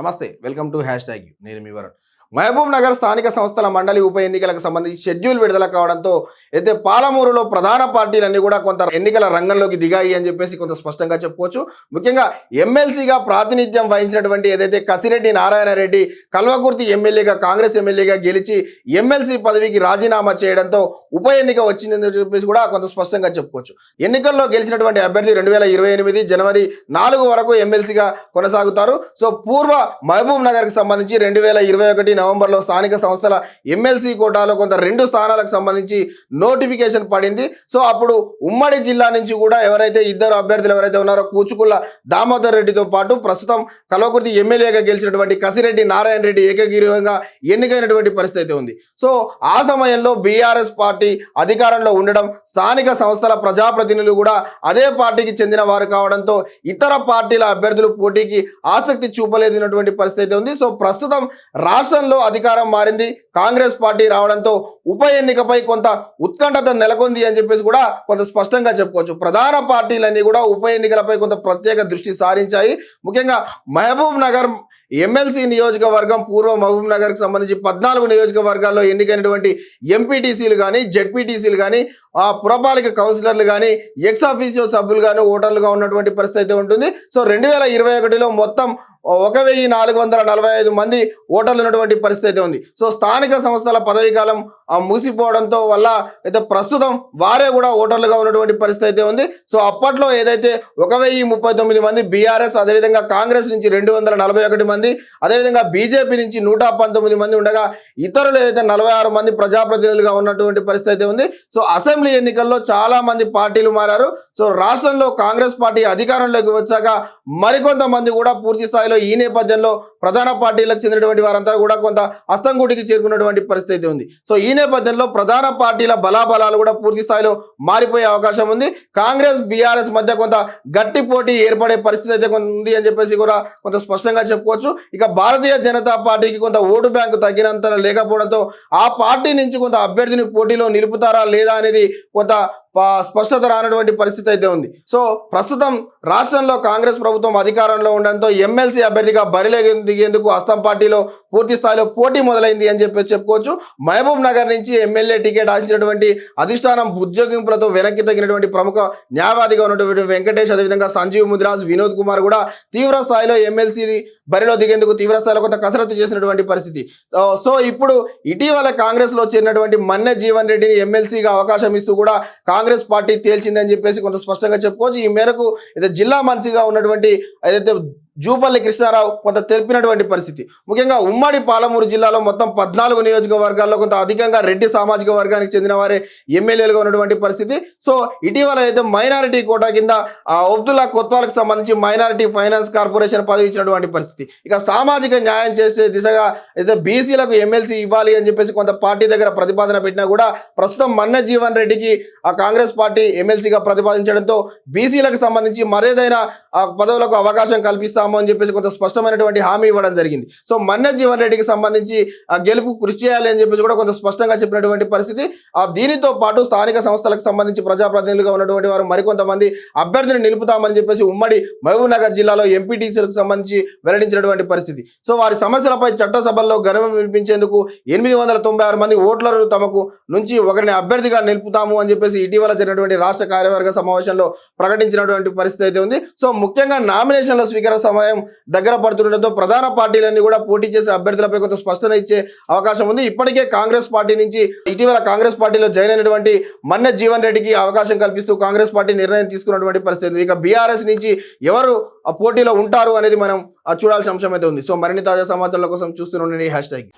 నమస్తే welcome to hash tag నేను మీ వరుణ్. మహబూబ్ నగర్ స్థానిక సంస్థల మండలి ఉప ఎన్నికలకు సంబంధించి షెడ్యూల్ విడుదల కావడంతో అయితే పాలమూరులో ప్రధాన పార్టీలన్నీ కూడా కొంత ఎన్నికల రంగంలోకి దిగాయి అని చెప్పేసి కొంత స్పష్టంగా చెప్పుకోవచ్చు. ముఖ్యంగా ఎమ్మెల్సీగా ప్రాతినిధ్యం వహించినటువంటి ఏదైతే కసిరెడ్డి నారాయణ రెడ్డి కల్వకుర్తి ఎమ్మెల్యేగా కాంగ్రెస్ ఎమ్మెల్యేగా గెలిచి ఎమ్మెల్సీ పదవికి రాజీనామా చేయడంతో ఉప ఎన్నిక వచ్చిందని చెప్పేసి కూడా కొంత స్పష్టంగా చెప్పుకోవచ్చు. ఎన్నికల్లో గెలిచినటువంటి అభ్యర్థి రెండు వేల ఇరవై ఎనిమిది జనవరి నాలుగు వరకు ఎమ్మెల్సీగా కొనసాగుతారు. సో పూర్వ మహబూబ్ నగర్కి సంబంధించి రెండు వేల ఇరవై ఒకటి నవంబర్లో స్థానిక సంస్థల ఎమ్మెల్సీ కోటాలో కొంత రెండు స్థానాలకు సంబంధించి నోటిఫికేషన్ పడింది. సో అప్పుడు ఉమ్మడి జిల్లా నుంచి కూడా ఎవరైతే ఇద్దరు అభ్యర్థులు ఎవరైతే ఉన్నారో కూచుకుల్ల దామోదర్ రెడ్డితో పాటు ప్రస్తుతం కల్వకుర్తి ఎమ్మెల్యేగా గెలిచినటువంటి కసిరెడ్డి నారాయణ రెడ్డి ఏకగ్రీవంగా ఎన్నికైనటువంటి పరిస్థితి అయితే ఉంది. సో ఆ సమయంలో బీఆర్ఎస్ పార్టీ అధికారంలో ఉండడం స్థానిక సంస్థల ప్రజాప్రతినిధులు కూడా అదే పార్టీకి చెందిన వారు కావడంతో ఇతర పార్టీల అభ్యర్థులు పోటీకి ఆసక్తి చూపలేదున్నటువంటి పరిస్థితి అయితే ఉంది. సో ప్రస్తుతం రాష్ట్రంలో అధికారం మారింది. కాంగ్రెస్ పార్టీ రావడంతో ఉప ఎన్నికపై కొంత ఉత్కంఠత నెలకొంది అని చెప్పేసి కూడా కొంత స్పష్టంగా చెప్పుకోవచ్చు. ప్రధాన పార్టీలన్నీ కూడా ఉప ఎన్నికలపై కొంత ప్రత్యేక దృష్టి సారించాయి. ముఖ్యంగా మహబూబ్ నగర్ ఎమ్మెల్సీ నియోజకవర్గం పూర్వ మహబూబ్ నగర్కి సంబంధించి పద్నాలుగు నియోజకవర్గాల్లో ఎన్నికైనటువంటి ఎంపీటీసీలు కానీ జెడ్పీటీసీలు కానీ ఆ పురపాలిక కౌన్సిలర్లు కానీ ఎక్స్ ఆఫీసియో సభ్యులు కానీ ఓటర్లుగా ఉన్నటువంటి పరిస్థితి ఉంటుంది. సో రెండు వేల ఇరవై ఒకటిలో మొత్తం ఒక వెయ్యి నాలుగు వందల నలభై ఐదు మంది ఓటర్లు ఉన్నటువంటి పరిస్థితి అయితే ఉంది. సో స్థానిక సంస్థల పదవీ కాలం మూసిపోవడంతో వల్ల అయితే ప్రస్తుతం వారే కూడా ఓటర్లుగా ఉన్నటువంటి పరిస్థితి అయితే ఉంది. సో అప్పట్లో ఏదైతే ఒక వెయ్యి ముప్పై తొమ్మిది మంది బీఆర్ఎస్ అదేవిధంగా కాంగ్రెస్ నుంచి రెండు వందల నలభై ఒకటి మంది అదేవిధంగా బీజేపీ నుంచి నూట పంతొమ్మిది మంది ఉండగా ఇతరులు ఏదైతే నలభై ఆరు మంది ప్రజాప్రతినిధులుగా ఉన్నటువంటి పరిస్థితి అయితే ఉంది. సో అసెంబ్లీ ఎన్నికల్లో చాలా మంది పార్టీలు మారారు. సో రాష్ట్రంలో కాంగ్రెస్ పార్టీ అధికారంలోకి వచ్చాక మరికొంతమంది కూడా పూర్తి స్థాయిలో ఈ నేపథ్యంలో ప్రధాన పార్టీలకు చెందినటువంటి వారంతా కూడా కొంత అస్తంగూటికి చేరుకున్నటువంటి పరిస్థితి ఉంది. సో ఈ నేపథ్యంలో ప్రధాన పార్టీల బలాబలాలు కూడా పూర్తి స్థాయిలో మారిపోయే అవకాశం ఉంది. కాంగ్రెస్ బీఆర్ఎస్ మధ్య కొంత గట్టి పోటీ ఏర్పడే పరిస్థితి అయితే కొంత ఉంది అని చెప్పేసి కూడా కొంత స్పష్టంగా చెప్పుకోవచ్చు. ఇక భారతీయ జనతా పార్టీకి కొంత ఓటు బ్యాంకు తగ్గినంత లేకపోవడంతో ఆ పార్టీ నుంచి కొంత అభ్యర్థిని పోటీలో నిలుపుతారా లేదా అనేది కొంత స్పష్టత రానటువంటి పరిస్థితి అయితే ఉంది. సో ప్రస్తుతం రాష్ట్రంలో కాంగ్రెస్ ప్రభుత్వం అధికారంలో ఉండడంతో ఎమ్మెల్సీ అభ్యర్థిగా బరిలో దిగేందుకు అస్తం పార్టీలో పూర్తి స్థాయిలో పోటీ మొదలైంది అని చెప్పి చెప్పుకోవచ్చు. మహబూబ్ నగర్ నుంచి ఎమ్మెల్యే టికెట్ ఆశించినటువంటి అధిష్టానం ఉద్యోగింపులతో వెనక్కి తగినటువంటి ప్రముఖ న్యాయవాదిగా ఉన్నటువంటి వెంకటేష్ అదేవిధంగా సంజీవ్ ముదిరాజ్ వినోద్ కుమార్ కూడా తీవ్ర స్థాయిలో ఎమ్మెల్సీ బరిలో దిగేందుకు తీవ్ర స్థాయిలో కొంత కసరత్తు చేసినటువంటి పరిస్థితి. సో ఇప్పుడు ఇటీవల కాంగ్రెస్లో చేరినటువంటి మన్నె జీవన్ రెడ్డిని ఎమ్మెల్సీగా అవకాశం ఇస్తూ కూడా కాంగ్రెస్ పార్టీ తేల్చిందని చెప్పేసి కొంత స్పష్టంగా చెప్పుకోవచ్చు. ఈ మేరకు అయితే జిల్లా మంత్రిగా ఉన్నటువంటి ఏదైతే జూపల్లి కృష్ణారావు కొంత తెలిపినటువంటి పరిస్థితి. ముఖ్యంగా ఉమ్మడి పాలమూరు జిల్లాలో మొత్తం పద్నాలుగు నియోజకవర్గాల్లో కొంత అధికంగా రెడ్డి సామాజిక వర్గానికి చెందిన వారే ఎమ్మెల్యేలుగా ఉన్నటువంటి పరిస్థితి. సో ఇటీవల అయితే మైనారిటీ కోటా కింద అబ్దుల్లా కొత్వాలకు సంబంధించి మైనారిటీ ఫైనాన్స్ కార్పొరేషన్ పదవి ఇచ్చినటువంటి పరిస్థితి. ఇక సామాజిక న్యాయం చేసే దిశగా అయితే బీసీలకు ఎమ్మెల్సీ ఇవ్వాలి అని చెప్పేసి కొంత పార్టీ దగ్గర ప్రతిపాదన పెట్టినా కూడా ప్రస్తుతం మన్న జీవన్ రెడ్డికి ఆ కాంగ్రెస్ పార్టీ ఎమ్మెల్సీగా ప్రతిపాదించడంతో బీసీలకు సంబంధించి మరేదైనా పదవులకు అవకాశం కల్పిస్తాము అని చెప్పేసి కొంత స్పష్టమైనటువంటి హామీ ఇవ్వడం జరిగింది. సో మన్న జీవన్ రెడ్డికి సంబంధించి ఆ గెలుపు కృషి చేయాలి అని చెప్పేసి కూడా కొంత స్పష్టంగా చెప్పినటువంటి పరిస్థితి. ఆ దీనితో పాటు స్థానిక సంస్థలకు సంబంధించి ప్రజాప్రతినిధులుగా ఉన్నటువంటి వారు మరికొంతమంది అభ్యర్థిని నిలుపుతామని చెప్పేసి ఉమ్మడి మహబూబ్నగర్ జిల్లాలో ఎంపీటీసీలకు సంబంధించి వెల్లడించినటువంటి పరిస్థితి. సో వారి సమస్యలపై చట్టసభల్లో గర్వం వినిపించేందుకు ఎనిమిది వందల తొంభై ఆరు మంది ఓట్లరు తమకు నుంచి ఒకరిని అభ్యర్థిగా నిలుపుతాము అని చెప్పేసి ఇటీవల జరిగినటువంటి రాష్ట్ర కార్యవర్గ సమావేశంలో ప్రకటించినటువంటి పరిస్థితి అయితే ఉంది. సో ముఖ్యంగా నామినేషన్ల స్వీకార సమయం దగ్గర పడుతుండటంతో ప్రధాన పార్టీలన్నీ కూడా పోటీ చేసే అభ్యర్థులపై కొంత స్పష్టత ఇచ్చే అవకాశం ఉంది. ఇప్పటికే కాంగ్రెస్ పార్టీ నుంచి ఇటీవల కాంగ్రెస్ పార్టీలో జాయిన్ అయినటువంటి మన్న జీవన్ రెడ్డికి అవకాశం కల్పిస్తూ కాంగ్రెస్ పార్టీ నిర్ణయం తీసుకున్నటువంటి పరిస్థితి ఉంది. ఇక బీఆర్ఎస్ నుంచి ఎవరు ఆ పోటీలో ఉంటారు అనేది మనం చూడాల్సిన అంశం అయితే ఉంది. సో మరిన్ని తాజా సమాచారాల కోసం చూస్తూనే హ్యాష్ ట్యాగ్